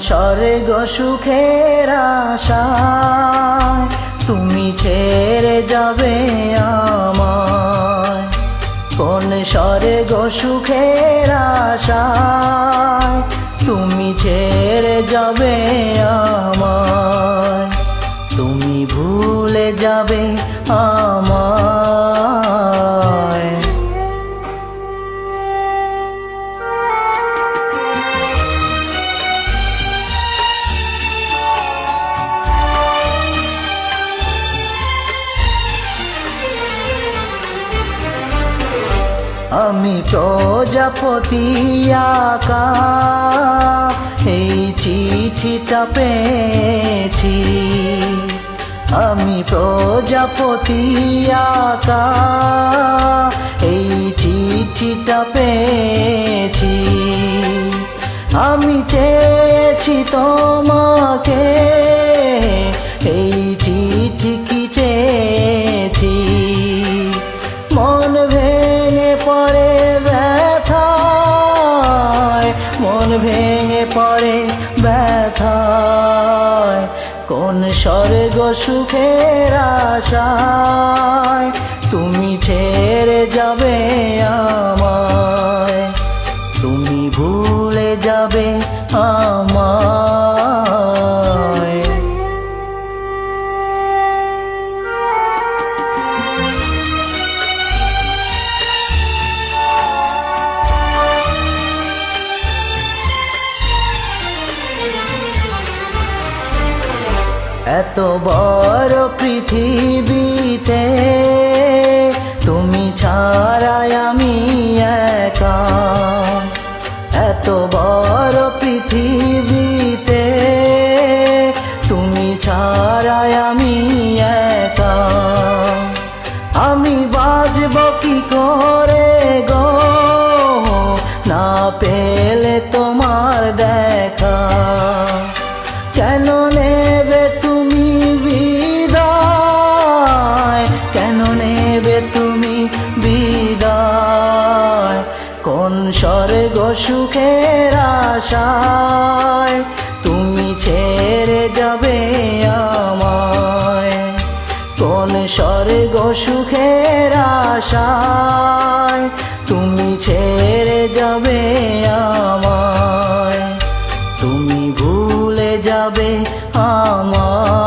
স্বর্গ সুখের আশায় তুমি ছেড়ে যাবে আমায়। কোন স্বর্গ সুখের আশায় তুমি ছেড়ে যাবে আমায়। আমি প্রজাপতি আকা। এই চিঠিটা পেয়েছি। আমি প্রজাপতি আকা। এই চিঠিটা পেয়েছি। আমি চেয়েছি তোমাকে। এই চিঠি মন ভেঙে পড়ে ব্যথায়। কোন স্বর্গ সুখের আশায় তুমি ছেড়ে যাবে আমায়। তুমি ভুলে যাবে আমায়। এত বড় পৃথিবীতে তুমি ছাড়াই আমি একা। এত বড় পৃথিবীতে তুমি ছাড়াই আমি একা। আমি বাজব কি করে গো? না পেলে তোমার দেখা। কেন স্বর্গ সুখের আশায় তুমি ছেড়ে যাবে আমায়। কোন স্বর্গ সুখের আশায় তুমি ছেড়ে যাবে আমায়। তুমি ভুলে যাবে আমায়।